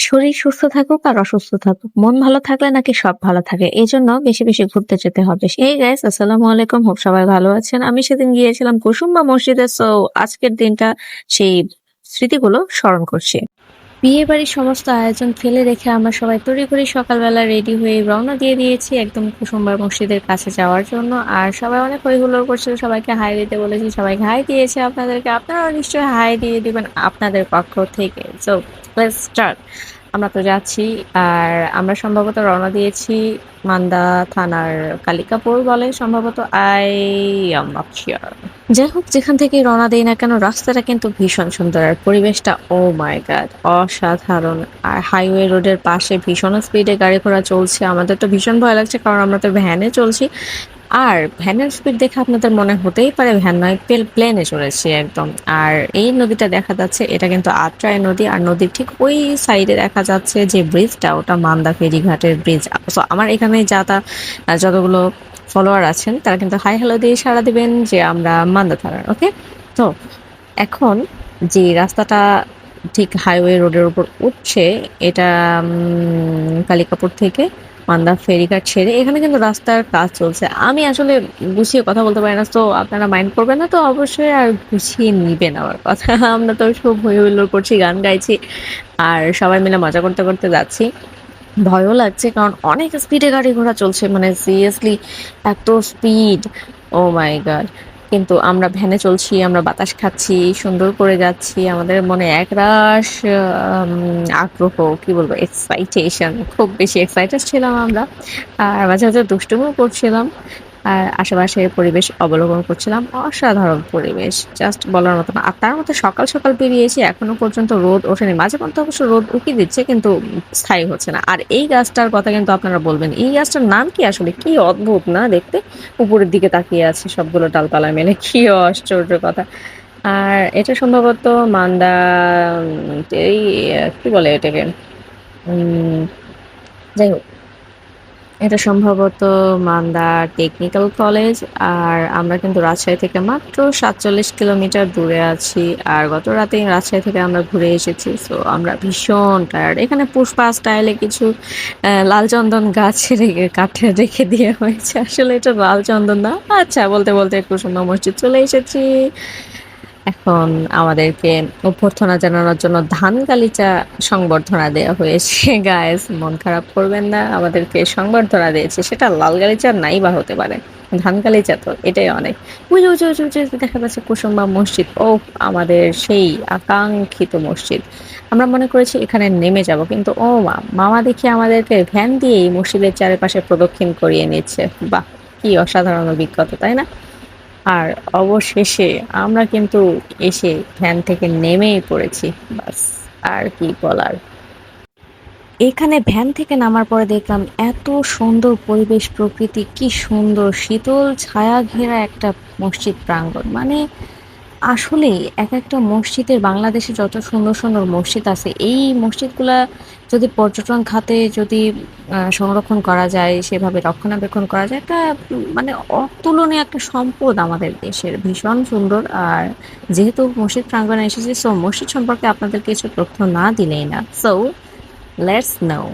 শরীর সুস্থ থাকুক আর অসুস্থ থাকুক। মন ভালো থাকলে নাকি সব ভালো থাকে। এই জন্য বেশি বেশি ঘুরতে যেতে হবে। এই গাইস আসসালামু আলাইকুম। হোপ সবাই ভালো আছেন। আমি সেদিন গিয়েছিলাম কুসুম্বা মসজিদে। সো আজকের দিনটা সেই স্মৃতিগুলো স্মরণ করছি। বিয়ে বাড়ির সমস্ত আয়োজন ফেলে রেখে আমরা সবাই তড়িঘড়ি সকালবেলা রেডি হয়ে রওনা দিয়ে দিয়েছি একদম কুসুম্বার মসজিদের কাছে যাওয়ার জন্য। আর সবাই অনেক হই হুল্লোড় করছিল, সবাইকে হাই দিতে বলেছি, সবাইকে হাই দিয়েছে আপনাদেরকে। আপনারাও নিশ্চয়ই হাই দিয়ে দিবেন আপনাদের পক্ষ থেকে। সো স্টার্ট আমরা তো যাচ্ছি, আর আমরা সম্ভবত রওনা দিয়েছি মান্দা থানার কালিকাপুর বলে। সম্ভবত আই এম নট শিওর যাই হোক যেখান থেকে রওনা দেই না কেন, রাস্তাটা কিন্তু ভীষণ সুন্দর। আর পরিবেশটা ও মাই গাড অসাধারণ। আর হাইওয়ে রোডের পাশে ভীষণ স্পিডে গাড়ি ঘোড়া চলছে। আমাদের তো ভীষণ ভয় লাগছে, কারণ আমরা তো ভ্যানে চলছি। আর ভ্যানের স্পিড দেখে আপনাদের মনে হতেই পারে ভ্যান নয় প্লেনে চলেছে একদম। আর এই নদীটা দেখা যাচ্ছে, এটা কিন্তু আত্রাই নদী। আর নদীর ঠিক ওই সাইডে দেখা যাচ্ছে যে ব্রিজটা ওটা মান্দা ফেরিঘাটের ব্রিজ সো আমার এখানে যাতা যতগুলো ফলোয়ার আছেন, তারা কিন্তু হাই হ্যালো দিয়ে সারা দেবেন যে আমরা মান্দা থানার ওকে তো এখন যে রাস্তাটা ঠিক হাইওয়ে রোডের উপর উঠছে, এটা কালিকাপুর থেকে মান্দা ফেরিঘাট ছেড়ে এখানে কিন্তু রাস্তার কাজ চলছে। আমি আসলে গুছিয়ে কথা বলতে পারি না তো আপনারা মাইন্ড করবেন না, তো অবশ্যই আর গুছিয়ে নিবেন আমার কথা। আমরা তো সব হই হুল্লোড় করছি, গান গাইছি, আর সবাই মিলে মজা করতে করতে যাচ্ছি। ভয়ও লাগছে, কারণ অনেক স্পিডে গাড়ি ঘোড়া চলছে মানে সিরিয়াসলি এত স্পিড ও মাই গড কিন্তু আমরা ভ্যানে চলছি, আমরা বাতাস খাচ্ছি, সুন্দর করে যাচ্ছি, আমাদের মনে একরাশ আগ্রহ, কি বলব এক্সাইটেশন খুব বেশি এক্সাইটেড ছিলাম আমরা, আর মাঝে মাঝে দুষ্টুমিও করছিলাম। আর আশেপাশে পরিবেশ অবলম্বন করছিলাম। অসাধারণ পরিবেশ। জাস্ট বলার মতো না। আর তার মধ্যে সকাল সকাল বেরিয়েছি, এখনও পর্যন্ত রোদ ওঠেনি। মাঝে মধ্যে অবশ্য রোদ উকি দিচ্ছে, কিন্তু স্থায়ী হচ্ছে না। আর এই গাছটার কথা কিন্তু আপনারা বলবেন। এই গাছটার নাম কি আসলে? কি অদ্ভুত, না দেখতে? উপরের দিকে তাকিয়ে আছে সবগুলো ডালপালা মেলে। কি আশ্চর্য কথা। আর এটা সম্ভবত মান্দা এই, কি বলে এটাকে? যাই হোক। এটা সম্ভবত মান্দা টেকনিক্যাল কলেজ, আর আমরা কিন্তু রাজশাহী থেকে মাত্র সাতচল্লিশ কিলোমিটার দূরে আছি, আর গত রাতে রাজশাহী থেকে আমরা ঘুরে এসেছি। সো আমরা ভীষণ টায়ার্ড এখানে পুষ্পা স্টাইলে কিছু লাল চন্দন গাছ রেখে, কাঠে রেখে দিয়ে হয়েছে। আসলে এটা লাল চন্দন না। আচ্ছা বলতে বলতে একটু সুন্দর মসজিদ চলে এসেছি। এখন আমাদেরকে অভ্যর্থনা জানানোর জন্য ধান গালিচা সংবর্ধনা দেওয়া হয়েছে। গায়েস মন খারাপ করবেন না, আমাদেরকে সংবর্ধনা দিয়েছে। সেটা লাল গালিচা নাই বা হতে পারে। ধান গালিচা তো এটাই অনেক। উঁচু উঁচু উঁচু উঁচু দেখা যাচ্ছে কুসুম্বা মসজিদ। ও, আমাদের সেই আকাঙ্ক্ষিত মসজিদ। আমরা মনে করেছি এখানে নেমে যাব, কিন্তু ও মা, মামা দেখি আমাদেরকে ভ্যান দিয়ে এই মসজিদের চারিপাশে প্রদক্ষিণ করিয়ে নিচ্ছে। বাহ, কি অসাধারণ অভিজ্ঞতা, তাই না? আর অবশেষে আমরা কিন্তু এসে ভ্যান থেকে নেমেই পড়েছি, বাস, আর কি বলার। এখানে ভ্যান থেকে নামার পরে দেখলাম এত সুন্দর পরিবেশ, প্রকৃতি, কি সুন্দর শীতল ছায়া ঘেরা একটা মসজিদ প্রাঙ্গণ। মানে আসলে এক একটা মসজিদের বাংলাদেশে যত সুন্দর সুন্দর মসজিদ আছে, এই মসজিদগুলা যদি পর্যটন খাতে যদি সংরক্ষণ করা যায়, সেভাবে রক্ষণাবেক্ষণ করা যায়, একটা মানে অতুলনীয় একটা সম্পদ আমাদের দেশের। ভীষণ সুন্দর। আর যেহেতু মসজিদ প্রাঙ্গণে এসেছে সো মসজিদ সম্পর্কে আপনাদের কিছু তথ্য না দিলেই না। সো লেটস নাও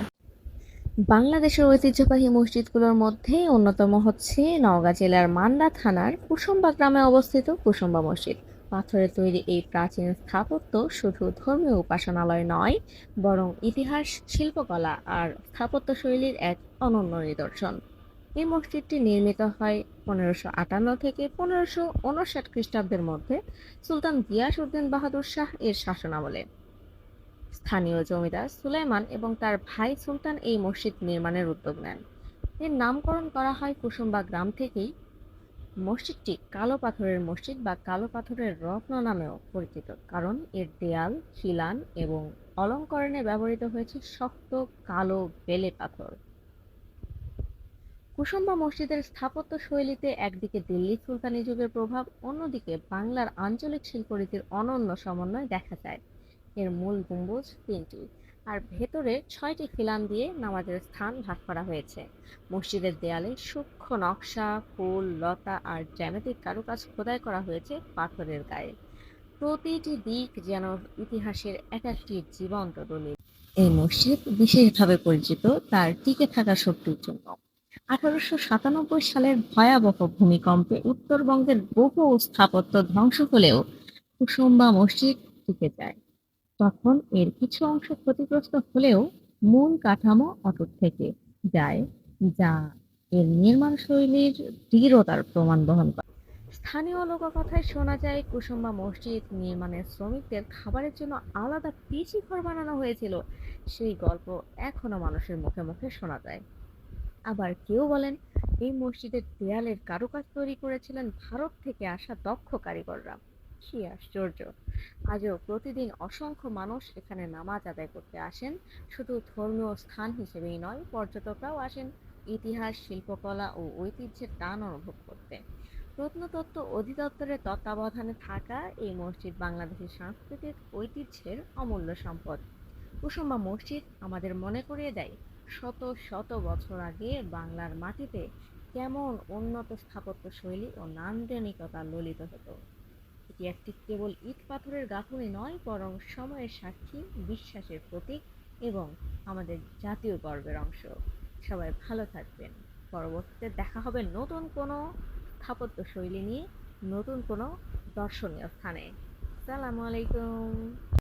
বাংলাদেশের ঐতিহ্যবাহী মসজিদগুলোর মধ্যে অন্যতম হচ্ছে নওগাঁ জেলার মান্দা থানার কুসুম্বা গ্রামে অবস্থিত কুসুম্বা মসজিদ। পাথরের তৈরি এই প্রাচীন স্থাপত্য শুধু ধর্মীয় উপাসনালয় নয়, বরং ইতিহাস, শিল্পকলা আর স্থাপত্য শৈলীর এক অনন্য নিদর্শন। এই মসজিদটি নির্মিত হয় পনেরোশো আটান্ন থেকে পনেরোশো উনষাট খ্রিস্টাব্দের মধ্যে সুলতান গিয়াস উদ্দিন বাহাদুর শাহ এর শাসনামলে। স্থানীয় জমিদার সুলাইমান এবং তার ভাই সুলতান এই মসজিদ নির্মাণের উদ্যোগ নেন। এর নামকরণ করা হয় কুসুম্বা গ্রাম থেকেই মসজিদটি কালো পাথরের মসজিদ বা কালো পাথরের রত্ন নামেও পরিচিত, কারণ এর দেয়াল, খিলান এবং অলঙ্করণে ব্যবহৃত হয়েছে শক্ত কালো বেলে পাথর। কুসুম্বা মসজিদের স্থাপত্য শৈলীতে একদিকে দিল্লি সুলতানি যুগের প্রভাব, অন্যদিকে বাংলার আঞ্চলিক শিল্পরীতির অনন্য সমন্বয় দেখা যায়। এর মূল গম্বুজ তিনটি। আর ভেতরে ছয়টি খিলান দিয়ে নামাজের স্থান ভাগ করা হয়েছে। মসজিদের দেয়ালে সূক্ষ্ম নকশা, ফুল, লতা আর জ্যামিতিক কারুকাজ খোদাই করা হয়েছে পাথরের গায়ে। প্রতিটি দিক যেন ইতিহাসের এক একটি জীবন্ত দলিল। এই মসজিদ বিশেষভাবে পরিচিত তার টিকে থাকা শক্তির জন্য। আঠারোশো সাতানব্বই সালের ভয়াবহ ভূমিকম্পে উত্তরবঙ্গের বহু স্থাপত্য ধ্বংস হলেও কুসুম্বা মসজিদ টিকে যায়। তখন এর কিছু অংশ ক্ষতিগ্রস্ত হলেও মূল কাঠামো অটুট থেকে যায়, যা এর নির্মাণ শৈলীর দৃঢ়তার প্রমাণ বহন করে। স্থানীয় লোককথায় শোনা যায়, কুসুম্বা মসজিদ নির্মাণের শ্রমিকদের খাবারের জন্য আলাদা পিচি ঘর বানানো হয়েছিল। সেই গল্প এখনও মানুষের মুখে মুখে শোনা যায়। আবার কেউ বলেন, এই মসজিদের দেয়ালের কারুকাজ তৈরি করেছিলেন ভারত থেকে আসা দক্ষ কারিগররা। কি আশ্চর্য! আজও প্রতিদিন অসংখ্য মানুষ এখানে নামাজ আদায় করতে আসেন। শুধু ধর্মীয় স্থান হিসেবেই নয়, পর্যটকরাও আসেন ইতিহাস, শিল্পকলা ও ঐতিহ্যের টান অনুভব করতে। প্রত্নতত্ত্ব অধিদপ্তরের তত্ত্বাবধানে থাকা এই মসজিদ বাংলাদেশের সাংস্কৃতিক ঐতিহ্যের অমূল্য সম্পদ। কুসুম্বা মসজিদ আমাদের মনে করিয়ে দেয়, শত শত বছর আগে বাংলার মাটিতে কেমন উন্নত স্থাপত্য শৈলী ও নান্দনিকতা ললিত হতো। একটি কেবল ইট পাথরের গাঁথুনি নয়, বরং সময়ের সাক্ষী, বিশ্বাসের প্রতীক এবং আমাদের জাতীয় গর্বের অংশ। সবাই ভালো থাকবেন। পরবর্তীতে দেখা হবে নতুন কোনো স্থাপত্য শৈলী নিয়ে, নতুন কোনো দর্শনীয় স্থানে। সালামু আলাইকুম।